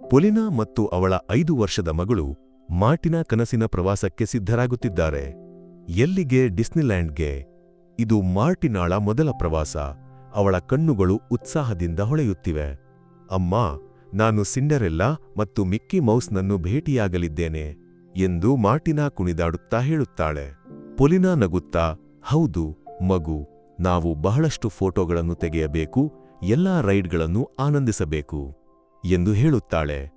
ಪೊಲಿನಾ ಮತ್ತು ಅವಳ ಐದು ವರ್ಷದ ಮಗಳು ಮಾರ್ಟಿನ ಕನಸಿನ ಪ್ರವಾಸಕ್ಕೆ ಸಿದ್ಧರಾಗುತ್ತಿದ್ದಾರೆ. ಎಲ್ಲಿಗೆ? ಡಿಸ್ನಿಲ್ಯಾಂಡ್ಗೆ. ಇದು ಮಾರ್ಟಿನಾಳ ಮೊದಲ ಪ್ರವಾಸ. ಅವಳ ಕಣ್ಣುಗಳು ಉತ್ಸಾಹದಿಂದ ಹೊಳೆಯುತ್ತಿವೆ. ಅಮ್ಮ, ನಾನು ಸಿಂಡರೆಲ್ಲಾ ಮತ್ತು ಮಿಕ್ಕಿ ಮೌಸ್ನನ್ನು ಭೇಟಿಯಾಗಲಿದ್ದೇನೆ ಎಂದು ಮಾರ್ಟಿನಾ ಕುಣಿದಾಡುತ್ತಾ ಹೇಳುತ್ತಾಳೆ. ಪೊಲಿನಾ ನಗುತ್ತಾ, ಹೌದು, ಮಗು, ನಾವು ಬಹಳಷ್ಟು ಫೋಟೋಗಳನ್ನು ತೆಗೆಯಬೇಕು, ಎಲ್ಲಾ ರೈಡ್ಗಳನ್ನು ಆನಂದಿಸಬೇಕು. ಎಂದು ಹೇಳುತ್ತಾಳೆ.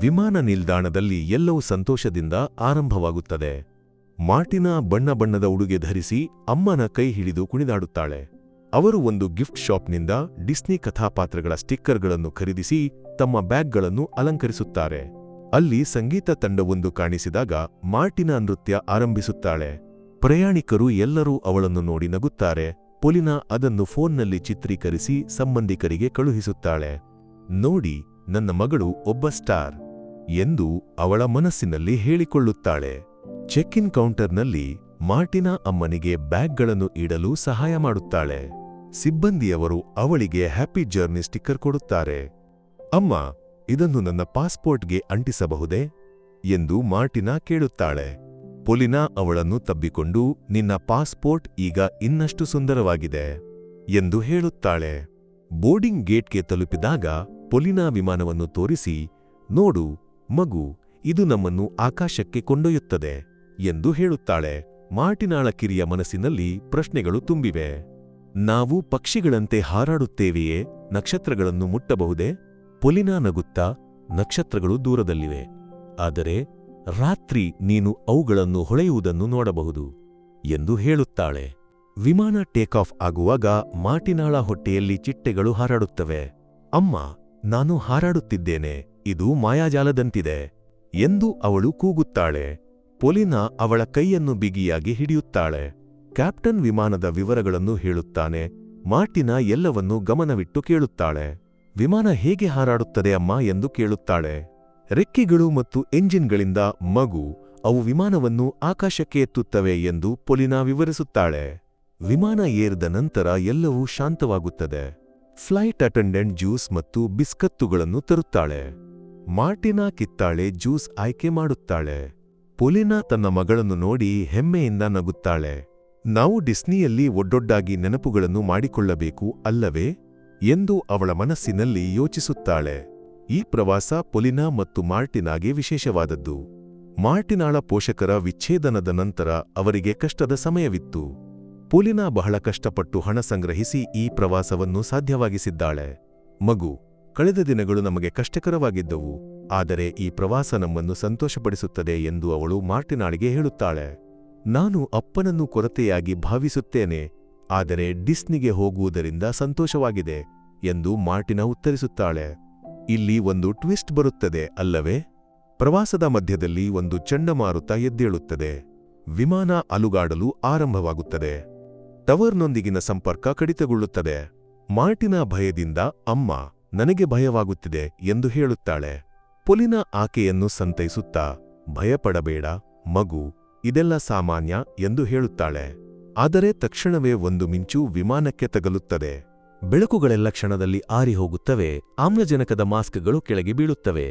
ವಿಮಾನ ನಿಲ್ದಾಣದಲ್ಲಿ ಎಲ್ಲವೂ ಸಂತೋಷದಿಂದ ಆರಂಭವಾಗುತ್ತದೆ. ಮಾರ್ಟಿನ ಬಣ್ಣ ಬಣ್ಣದ ಉಡುಗೆ ಧರಿಸಿ ಅಮ್ಮನ ಕೈ ಹಿಡಿದು ಕುಣಿದಾಡುತ್ತಾಳೆ. ಅವರು ಒಂದು ಗಿಫ್ಟ್ ಶಾಪ್ನಿಂದ ಡಿಸ್ನಿ ಕಥಾಪಾತ್ರಗಳ ಸ್ಟಿಕ್ಕರ್ಗಳನ್ನು ಖರೀದಿಸಿ ತಮ್ಮ ಬ್ಯಾಗ್ಗಳನ್ನು ಅಲಂಕರಿಸುತ್ತಾರೆ. ಅಲ್ಲಿ ಸಂಗೀತ ತಂಡವೊಂದು ಕಾಣಿಸಿದಾಗ ಮಾರ್ಟಿನ ನೃತ್ಯ ಆರಂಭಿಸುತ್ತಾಳೆ. ಪ್ರಯಾಣಿಕರು ಎಲ್ಲರೂ ಅವಳನ್ನು ನೋಡಿ ನಗುತ್ತಾರೆ. ಪೊಲಿನಾ ಅದನ್ನು ಫೋನ್ನಲ್ಲಿ ಚಿತ್ರೀಕರಿಸಿ ಸಂಬಂಧಿಕರಿಗೆ ಕಳುಹಿಸುತ್ತಾಳೆ. ನೋಡಿ ನನ್ನ ಮಗಳು ಒಬ್ಬ ಸ್ಟಾರ್ ಎಂದು ಅವಳ ಮನಸ್ಸಿನಲ್ಲಿ ಹೇಳಿಕೊಳ್ಳುತ್ತಾಳೆ. ಚೆಕ್ ಇನ್ ಕೌಂಟರ್ನಲ್ಲಿ ಮಾರ್ಟಿನಾ ಅಮ್ಮನಿಗೆ ಬ್ಯಾಗ್ಗಳನ್ನು ಇಡಲು ಸಹಾಯ ಮಾಡುತ್ತಾಳೆ. ಸಿಬ್ಬಂದಿಯವರು ಅವಳಿಗೆ ಹ್ಯಾಪಿ ಜರ್ನಿ ಸ್ಟಿಕ್ಕರ್ ಕೊಡುತ್ತಾರೆ. ಅಮ್ಮ, ಇದನ್ನು ನನ್ನ ಪಾಸ್ಪೋರ್ಟ್ಗೆ ಅಂಟಿಸಬಹುದೇ? ಎಂದು ಮಾರ್ಟಿನಾ ಕೇಳುತ್ತಾಳೆ. ಪೊಲಿನಾ ಅವಳನ್ನು ತಬ್ಬಿಕೊಂಡು, ನಿನ್ನ ಪಾಸ್ಪೋರ್ಟ್ ಈಗ ಇನ್ನಷ್ಟು ಸುಂದರವಾಗಿದೆ ಎಂದು ಹೇಳುತ್ತಾಳೆ. ಬೋರ್ಡಿಂಗ್ ಗೇಟ್ಗೆ ತಲುಪಿದಾಗ ಪೊಲಿನಾ ವಿಮಾನವನ್ನು ತೋರಿಸಿ, ನೋಡು, ಮಗು, ಇದು ನಮ್ಮನ್ನು ಆಕಾಶಕ್ಕೆ ಕೊಂಡೊಯ್ಯುತ್ತದೆ ಎಂದು ಹೇಳುತ್ತಾಳೆ. ಮಾರ್ಟಿನಾಳ ಕಿರಿಯ ಮನಸ್ಸಿನಲ್ಲಿ ಪ್ರಶ್ನೆಗಳು ತುಂಬಿವೆ. ನಾವು ಪಕ್ಷಿಗಳಂತೆ ಹಾರಾಡುತ್ತೇವೆಯೇ? ನಕ್ಷತ್ರಗಳನ್ನು ಮುಟ್ಟಬಹುದೇ? ಪೊಲಿನಾ ನಗುತ್ತಾ, ನಕ್ಷತ್ರಗಳು ದೂರದಲ್ಲಿವೆ. ಆದರೆ ರಾತ್ರಿ ನೀನು ಅವುಗಳನ್ನು ಹೊಳೆಯುವುದನ್ನು ನೋಡಬಹುದು ಎಂದು ಹೇಳುತ್ತಾಳೆ. ವಿಮಾನ ಟೇಕಾಫ್ ಆಗುವಾಗ ಮಾರ್ಟಿನಾಳ ಹೊಟ್ಟೆಯಲ್ಲಿ ಚಿಟ್ಟೆಗಳು ಹಾರಾಡುತ್ತವೆ. ಅಮ್ಮ ನಾನು ಹಾರಾಡುತ್ತಿದ್ದೇನೆ, ಇದು ಮಾಯಾಜಾಲದಂತಿದೆ ಎಂದು ಅವಳು ಕೂಗುತ್ತಾಳೆ. ಪೊಲಿನಾ ಅವಳ ಕೈಯನ್ನು ಬಿಗಿಯಾಗಿ ಹಿಡಿಯುತ್ತಾಳೆ. ಕ್ಯಾಪ್ಟನ್ ವಿಮಾನದ ವಿವರಗಳನ್ನು ಹೇಳುತ್ತಾನೆ, ಮಾರ್ಟಿನ ಎಲ್ಲವನ್ನೂ ಗಮನವಿಟ್ಟು ಕೇಳುತ್ತಾಳೆ. ವಿಮಾನ ಹೇಗೆ ಹಾರಾಡುತ್ತದೆ ಅಮ್ಮ ಎಂದು ಕೇಳುತ್ತಾಳೆ. ರೆಕ್ಕೆಗಳು ಮತ್ತು ಎಂಜಿನ್ಗಳಿಂದ ಮಗು, ಅವು ವಿಮಾನವನ್ನು ಆಕಾಶಕ್ಕೆ ಎತ್ತುತ್ತವೆ ಎಂದು ಪೊಲಿನಾ ವಿವರಿಸುತ್ತಾಳೆ. ವಿಮಾನ ಏರಿದ ನಂತರ ಎಲ್ಲವೂ ಶಾಂತವಾಗುತ್ತದೆ. ಫ್ಲೈಟ್ ಅಟೆಂಡೆಂಟ್ ಜ್ಯೂಸ್ ಮತ್ತು ಬಿಸ್ಕತ್ತುಗಳನ್ನು ತರುತ್ತಾಳೆ. ಮಾರ್ಟಿನಾ ಕಿತ್ತಾಳೆ, ಜ್ಯೂಸ್ ಆಯ್ಕೆ ಮಾಡುತ್ತಾಳೆ. ಪೊಲಿನಾ ತನ್ನ ಮಗಳನ್ನು ನೋಡಿ ಹೆಮ್ಮೆಯಿಂದ ನಗುತ್ತಾಳೆ. ನಾವು ಡಿಸ್ನಿಯಲ್ಲಿ ಒಡ್ಡೊಡ್ಡಾಗಿ ನೆನಪುಗಳನ್ನು ಮಾಡಿಕೊಳ್ಳಬೇಕು ಅಲ್ಲವೇ? ಎಂದು ಅವಳ ಮನಸ್ಸಿನಲ್ಲಿ ಯೋಚಿಸುತ್ತಾಳೆ. ಈ ಪ್ರವಾಸ ಪೊಲಿನಾ ಮತ್ತು ಮಾರ್ಟಿನಾಗೆ ವಿಶೇಷವಾದದ್ದು. ಮಾರ್ಟಿನಾಳ ಪೋಷಕರ ವಿಚ್ಛೇದನದ ನಂತರ ಅವರಿಗೆ ಕಷ್ಟದ ಸಮಯವಿತ್ತು. ಪೊಲಿನಾ ಬಹಳ ಕಷ್ಟಪಟ್ಟು ಹಣ ಸಂಗ್ರಹಿಸಿ ಈ ಪ್ರವಾಸವನ್ನು ಸಾಧ್ಯವಾಗಿಸಿದ್ದಾಳೆ. ಮಗು, ಕಳೆದ ದಿನಗಳು ನಮಗೆ ಕಷ್ಟಕರವಾಗಿದ್ದವು, ಆದರೆ ಈ ಪ್ರವಾಸ ನಮ್ಮನ್ನು ಸಂತೋಷಪಡಿಸುತ್ತದೆ ಎಂದು ಅವಳು ಮಾರ್ಟಿನಾಳಿಗೆ ಹೇಳುತ್ತಾಳೆ. ನಾನು ಅಪ್ಪನನ್ನು ಕೊರತೆಯಾಗಿ ಭಾವಿಸುತ್ತೇನೆ, ಆದರೆ ಡಿಸ್ನಿಗೆ ಹೋಗುವುದರಿಂದ ಸಂತೋಷವಾಗಿದೆ ಎಂದು ಮಾರ್ಟಿನ ಉತ್ತರಿಸುತ್ತಾಳೆ. ಇಲ್ಲಿ ಒಂದು ಟ್ವಿಸ್ಟ್ ಬರುತ್ತದೆ ಅಲ್ಲವೇ? ಪ್ರವಾಸದ ಮಧ್ಯದಲ್ಲಿ ಒಂದು ಚಂಡಮಾರುತ ಎದ್ದೇಳುತ್ತದೆ. ವಿಮಾನ ಅಲುಗಾಡಲು ಆರಂಭವಾಗುತ್ತದೆ. ಟವರ್ನೊಂದಿಗಿನ ಸಂಪರ್ಕ ಕಡಿತಗೊಳ್ಳುತ್ತದೆ. ಮಾರ್ಟಿನ ಭಯದಿಂದ ಅಮ್ಮ, ನನಗೆ ಭಯವಾಗುತ್ತಿದೆ ಎಂದು ಹೇಳುತ್ತಾಳೆ. ಪುಲಿನ ಆಕೆಯನ್ನು ಸಂತೈಸುತ್ತಾ, ಭಯಪಡಬೇಡ, ಮಗು, ಇದೆಲ್ಲ ಸಾಮಾನ್ಯ ಎಂದು ಹೇಳುತ್ತಾಳೆ. ಆದರೆ ತಕ್ಷಣವೇ ಒಂದು ಮಿಂಚು ವಿಮಾನಕ್ಕೆ ತಗಲುತ್ತದೆ. ಬೆಳಕುಗಳೆಲ್ಲ ಕ್ಷಣದಲ್ಲಿ ಆರಿ ಹೋಗುತ್ತವೆ, ಆಮ್ಲಜನಕದ ಮಾಸ್ಕ್ಗಳು ಕೆಳಗೆ ಬೀಳುತ್ತವೆ.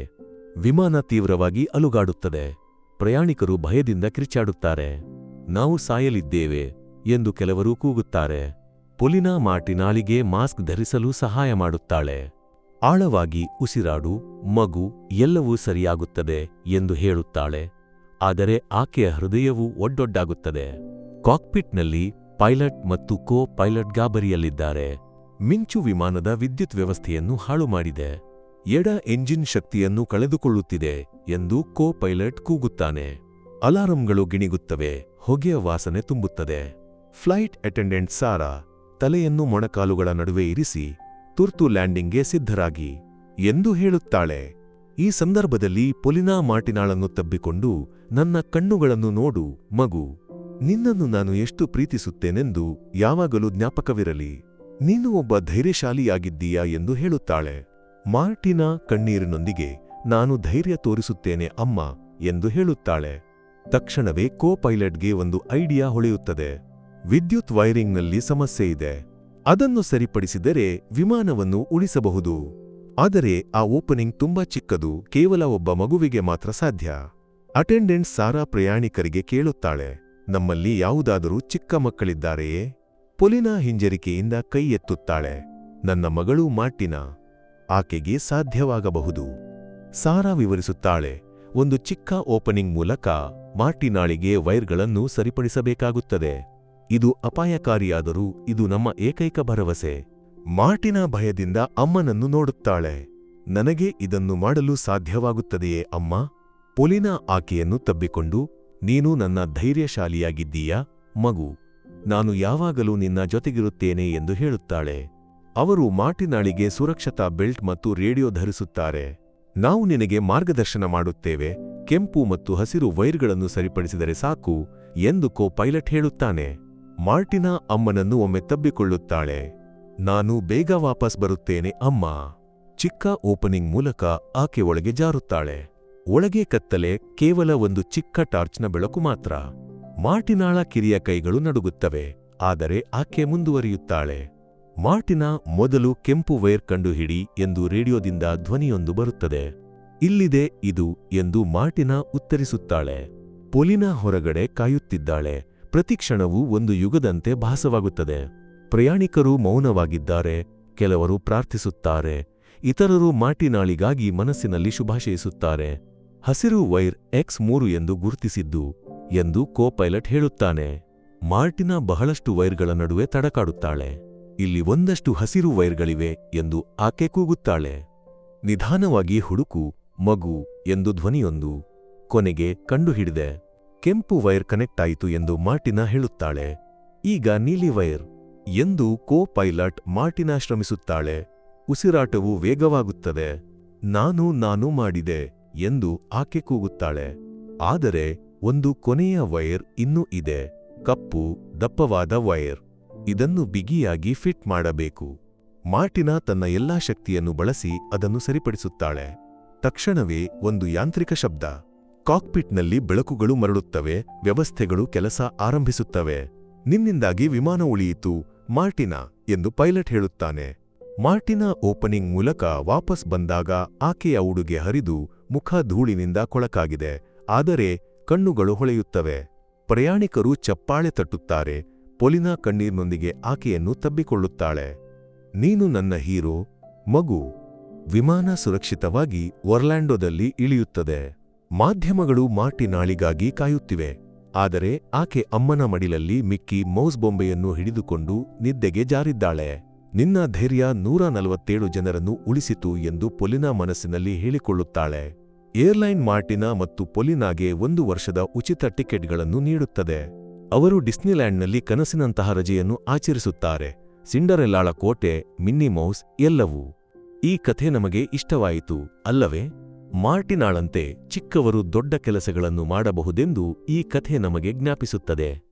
ವಿಮಾನ ತೀವ್ರವಾಗಿ ಅಲುಗಾಡುತ್ತದೆ. ಪ್ರಯಾಣಿಕರು ಭಯದಿಂದ ಕಿರಿಚಾಡುತ್ತಾರೆ. ನಾವು ಸಾಯಲಿದ್ದೇವೆ ಎಂದು ಕೆಲವರು ಕೂಗುತ್ತಾರೆ. ಪೊಲಿನಾ ಮಾರ್ಟಿನಾಳಿಗೆ ಮಾಸ್ಕ್ ಧರಿಸಲು ಸಹಾಯ ಮಾಡುತ್ತಾಳೆ. ಆಳವಾಗಿ ಉಸಿರಾಡು, ಮಗು, ಎಲ್ಲವೂ ಸರಿಯಾಗುತ್ತದೆ ಎಂದು ಹೇಳುತ್ತಾಳೆ. ಆದರೆ ಆಕೆಯ ಹೃದಯವು ಒಡ್ಡೊಡ್ಡಾಗುತ್ತದೆ. ಕಾಕ್ಪಿಟ್ನಲ್ಲಿ ಪೈಲಟ್ ಮತ್ತು ಕೋ ಪೈಲಟ್ ಗಾಬರಿಯಲ್ಲಿದ್ದಾರೆ. ಮಿಂಚು ವಿಮಾನದ ವಿದ್ಯುತ್ ವ್ಯವಸ್ಥೆಯನ್ನು ಹಾಳು ಮಾಡಿದೆ ಎಡ ಎಂಜಿನ್ ಶಕ್ತಿಯನ್ನು ಕಳೆದುಕೊಳ್ಳುತ್ತಿದೆ ಎಂದು ಕೋ ಪೈಲಟ್ ಕೂಗುತ್ತಾನೆ. ಅಲಾರಂಗಳು ಗಿಣಿಗುತ್ತವೆ, ಹೊಗೆಯ ವಾಸನೆ ತುಂಬುತ್ತದೆ. ಫ್ಲೈಟ್ ಅಟೆಂಡೆಂಟ್ ಸಾರಾ ತಲೆಯನ್ನು ಮೊಣಕಾಲುಗಳ ನಡುವೆ ಇರಿಸಿ ತುರ್ತು ಲ್ಯಾಂಡಿಂಗ್ಗೆ ಸಿದ್ಧರಾಗಿ ಎಂದು ಹೇಳುತ್ತಾಳೆ. ಈ ಸಂದರ್ಭದಲ್ಲಿ ಪೊಲಿನಾ ಮಾರ್ಟಿನಾಳನ್ನು ತಬ್ಬಿಕೊಂಡು ನನ್ನ ಕಣ್ಣುಗಳನ್ನು ನೋಡು, ಮಗು. ನಿನ್ನನ್ನು ನಾನು ಎಷ್ಟು ಪ್ರೀತಿಸುತ್ತೇನೆಂದು ಯಾವಾಗಲೂ ಜ್ಞಾಪಕವಿರಲಿ. ನೀನು ಒಬ್ಬ ಧೈರ್ಯಶಾಲಿಯಾಗಿದ್ದೀಯಾ ಎಂದು ಹೇಳುತ್ತಾಳೆ. ಮಾರ್ಟಿನಾ ಕಣ್ಣೀರಿನೊಂದಿಗೆ, ನಾನು ಧೈರ್ಯ ತೋರಿಸುತ್ತೇನೆ ಅಮ್ಮ, ಎಂದು ಹೇಳುತ್ತಾಳೆ. ತಕ್ಷಣವೇ ಕೋ ಪೈಲಟ್ಗೆ ಒಂದು ಐಡಿಯಾ ಹೊಳೆಯುತ್ತದೆ. ವಿದ್ಯುತ್ ವೈರಿಂಗ್ನಲ್ಲಿ ಸಮಸ್ಯೆ ಇದೆ. ಅದನ್ನು ಸರಿಪಡಿಸಿದರೆ ವಿಮಾನವನ್ನು ಉಳಿಸಬಹುದು. ಆದರೆ ಆ ಓಪನಿಂಗ್ ತುಂಬಾ ಚಿಕ್ಕದು, ಕೇವಲ ಒಬ್ಬ ಮಗುವಿಗೆ ಮಾತ್ರ ಸಾಧ್ಯ. ಅಟೆಂಡೆಂಟ್ ಸಾರಾ ಪ್ರಯಾಣಿಕರಿಗೆ ಕೇಳುತ್ತಾಳೆ, ನಮ್ಮಲ್ಲಿ ಯಾವುದಾದರೂ ಚಿಕ್ಕ ಮಕ್ಕಳಿದ್ದಾರೆಯೇ? ಪೊಲಿನಾ ಹಿಂಜರಿಕೆಯಿಂದ ಕೈ ಎತ್ತುತ್ತಾಳೆ, ನನ್ನ ಮಗಳು ಮಾರ್ಟಿನ, ಆಕೆಗೆ ಸಾಧ್ಯವಾಗಬಹುದು. ಸಾರಾ ವಿವರಿಸುತ್ತಾಳೆ, ಒಂದು ಚಿಕ್ಕ ಓಪನಿಂಗ್ ಮೂಲಕ ಮಾರ್ಟಿನಾಳಿಗೆ ವೈರ್ಗಳನ್ನು ಸರಿಪಡಿಸಬೇಕಾಗುತ್ತದೆ. ಇದು ಅಪಾಯಕಾರಿಯಾದರೂ ಇದು ನಮ್ಮ ಏಕೈಕ ಭರವಸೆ. ಮಾರ್ಟಿನ ಭಯದಿಂದ ಅಮ್ಮನನ್ನು ನೋಡುತ್ತಾಳೆ. ನನಗೆ ಇದನ್ನು ಮಾಡಲು ಸಾಧ್ಯವಾಗುತ್ತದೆಯೇ ಅಮ್ಮ? ಪೊಲಿನಾ ಆಕೆಯನ್ನು ತಬ್ಬಿಕೊಂಡು, ನೀನು ನನ್ನ ಧೈರ್ಯಶಾಲಿಯಾಗಿದ್ದೀಯಾ? ಮಗು, ನಾನು ಯಾವಾಗಲೂ ನಿನ್ನ ಜೊತೆಗಿರುತ್ತೇನೆ ಎಂದು ಹೇಳುತ್ತಾಳೆ. ಅವರು ಮಾರ್ಟಿನಾಳಿಗೆ ಸುರಕ್ಷತಾ ಬೆಲ್ಟ್ ಮತ್ತು ರೇಡಿಯೋ ಧರಿಸುತ್ತಾರೆ. ನಾವು ನಿನಗೆ ಮಾರ್ಗದರ್ಶನ ಮಾಡುತ್ತೇವೆ. ಕೆಂಪು ಮತ್ತು ಹಸಿರು ವೈರ್ಗಳನ್ನು ಸರಿಪಡಿಸಿದರೆ ಸಾಕು ಎಂದು ಕೋ ಪೈಲಟ್ ಹೇಳುತ್ತಾನೆ. ಮಾರ್ಟಿನಾ ಅಮ್ಮನನ್ನು ಒಮ್ಮೆ ತಬ್ಬಿಕೊಳ್ಳುತ್ತಾಳೆ. ನಾನು ಬೇಗ ವಾಪಸ್ ಬರುತ್ತೇನೆ, ಅಮ್ಮ. ಚಿಕ್ಕ ಓಪನಿಂಗ್ ಮೂಲಕ ಆಕೆ ಒಳಗೆ ಜಾರುತ್ತಾಳೆ. ಒಳಗೆ ಕತ್ತಲೆ ಕೇವಲ ಒಂದು ಚಿಕ್ಕ ಟಾರ್ಚ್ನ ಬೆಳಕು ಮಾತ್ರ. ಮಾರ್ಟಿನಾಳ ಕಿರಿಯ ಕೈಗಳು ನಡುಗುತ್ತವೆ, ಆದರೆ ಆಕೆ ಮುಂದುವರಿಯುತ್ತಾಳೆ. ಮಾರ್ಟಿನ ಮೊದಲು ಕೆಂಪು ವೈರ್ ಕಂಡುಹಿಡಿ ಎಂದು ರೇಡಿಯೋದಿಂದ ಧ್ವನಿಯೊಂದು ಬರುತ್ತದೆ. ಇಲ್ಲಿದೆ ಇದು ಎಂದು ಮಾರ್ಟಿನ ಉತ್ತರಿಸುತ್ತಾಳೆ. ಪೊಲಿನಾ ಹೊರಗಡೆ ಕಾಯುತ್ತಿದ್ದಾಳೆ. ಪ್ರತಿಕ್ಷಣವೂ ಒಂದು ಯುಗದಂತೆ ಭಾಸವಾಗುತ್ತದೆ. ಪ್ರಯಾಣಿಕರು ಮೌನವಾಗಿದ್ದಾರೆ, ಕೆಲವರು ಪ್ರಾರ್ಥಿಸುತ್ತಾರೆ, ಇತರರು ಮಾರ್ಟಿನಾಳಿಗಾಗಿ ಮನಸ್ಸಿನಲ್ಲಿ ಶುಭಾಶಯಿಸುತ್ತಾರೆ. ಹಸಿರು ವೈರ್ ಎಕ್ಸ್ ಮೂರು ಎಂದು ಗುರುತಿಸಿದ್ದು ಎಂದು ಕೋಪೈಲಟ್ ಹೇಳುತ್ತಾನೆ. ಮಾರ್ಟಿನ ಬಹಳಷ್ಟು ವೈರ್ಗಳ ನಡುವೆ ತಡಕಾಡುತ್ತಾಳೆ. ಇಲ್ಲಿ ಒಂದಷ್ಟು ಹಸಿರು ವೈರ್ಗಳಿವೆ ಎಂದು ಆಕೆ ಕೂಗುತ್ತಾಳೆ. ನಿಧಾನವಾಗಿ ಹುಡುಕು, ಮಗು ಎಂದು ಧ್ವನಿಯೊಂದು ಕೊನೆಗೆ ಕಂಡುಹಿಡಿದೆ. ಕೆಂಪು ವೈರ್ ಕನೆಕ್ಟ್ ಆಯಿತು ಎಂದು ಮಾರ್ಟಿನ ಹೇಳುತ್ತಾಳೆ. ಈಗ ನೀಲಿ ವೈರ್ ಎಂದು ಕೋ ಪೈಲಟ್ ಮಾರ್ಟಿನ ಶ್ರಮಿಸುತ್ತಾಳೆ. ಉಸಿರಾಟವು ವೇಗವಾಗುತ್ತದೆ. ನಾನು ನಾನು ಮಾಡಿದೆ ಎಂದು ಆಕೆ ಕೂಗುತ್ತಾಳೆ. ಆದರೆ ಒಂದು ಕೊನೆಯ ವೈರ್ ಇನ್ನೂ ಇದೆ. ಕಪ್ಪು, ದಪ್ಪವಾದ ವೈರ್. ಇದನ್ನು ಬಿಗಿಯಾಗಿ ಫಿಟ್ ಮಾಡಬೇಕು. ಮಾರ್ಟಿನ ತನ್ನ ಎಲ್ಲಾ ಶಕ್ತಿಯನ್ನು ಬಳಸಿ ಅದನ್ನು ಸರಿಪಡಿಸುತ್ತಾಳೆ. ತಕ್ಷಣವೇ ಒಂದು ಯಾಂತ್ರಿಕ ಶಬ್ದ. ಕಾಕ್ಪಿಟ್ನಲ್ಲಿ ಬೆಳಕುಗಳು ಮರಳುತ್ತವೆ, ವ್ಯವಸ್ಥೆಗಳು ಕೆಲಸ ಆರಂಭಿಸುತ್ತವೆ. ನಿನ್ನಿಂದಾಗಿ ವಿಮಾನ ಉಳಿಯಿತು, ಮಾರ್ಟಿನಾ ಎಂದು ಪೈಲಟ್ ಹೇಳುತ್ತಾನೆ. ಮಾರ್ಟಿನಾ ಓಪನಿಂಗ್ ಮೂಲಕ ವಾಪಸ್ ಬಂದಾಗ ಆಕೆಯ ಉಡುಗೆ ಹರಿದು ಮುಖ ಧೂಳಿನಿಂದ ಕೊಳಕಾಗಿದೆ, ಆದರೆ ಕಣ್ಣುಗಳು ಹೊಳೆಯುತ್ತವೆ. ಪ್ರಯಾಣಿಕರು ಚಪ್ಪಾಳೆ ತಟ್ಟುತ್ತಾರೆ, ಪೊಲಿನಾ ಕಣ್ಣೀರ್ನೊಂದಿಗೆ ಆಕೆಯನ್ನು ತಬ್ಬಿಕೊಳ್ಳುತ್ತಾಳೆ. ನೀನು ನನ್ನ ಹೀರೋ, ಮಗು. ವಿಮಾನ ಸುರಕ್ಷಿತವಾಗಿ ಒರ್ಲ್ಯಾಂಡೋದಲ್ಲಿ ಇಳಿಯುತ್ತದೆ. ಮಾಧ್ಯಮಗಳು ಮಾರ್ಟಿನಾಳಿಗಾಗಿ ಕಾಯುತ್ತಿವೆ. ಆದರೆ ಆಕೆ ಅಮ್ಮನ ಮಡಿಲಲ್ಲಿ ಮಿಕ್ಕಿ ಮೌಸ್ ಬೊಂಬೆಯನ್ನು ಹಿಡಿದುಕೊಂಡು ನಿದ್ದೆಗೆ ಜಾರಿದ್ದಾಳೆ. ನಿನ್ನ ಧೈರ್ಯ ನೂರ ನಲವತ್ತೇಳು ಜನರನ್ನು ಉಳಿಸಿತು ಎಂದು ಪೊಲಿನಾ ಮನಸ್ಸಿನಲ್ಲಿ ಹೇಳಿಕೊಳ್ಳುತ್ತಾಳೆ. ಏರ್ಲೈನ್ ಮಾರ್ಟಿನಾ ಮತ್ತು ಪೊಲಿನಾಗೆ ಒಂದು ವರ್ಷದ ಉಚಿತ ಟಿಕೆಟ್ಗಳನ್ನು ನೀಡುತ್ತದೆ. ಅವರು ಡಿಸ್ನಿಲ್ಯಾಂಡ್ನಲ್ಲಿ ಕನಸಿನಂತಹ ರಜೆಯನ್ನು ಆಚರಿಸುತ್ತಾರೆ. ಸಿಂಡರೆಲ್ಲಾಳ ಕೋಟೆ, ಮಿನ್ನಿ ಮೌಸ್ ಎಲ್ಲವೂ. ಈ ಕಥೆ ನಮಗೆ ಇಷ್ಟವಾಯಿತು, ಅಲ್ಲವೇ? ಮಾರ್ಟಿನಾಳಂತೆ ಚಿಕ್ಕವರು ದೊಡ್ಡ ಕೆಲಸಗಳನ್ನು ಮಾಡಬಹುದೆಂದು ಈ ಕಥೆ ನಮಗೆ ಜ್ಞಾಪಿಸುತ್ತದೆ.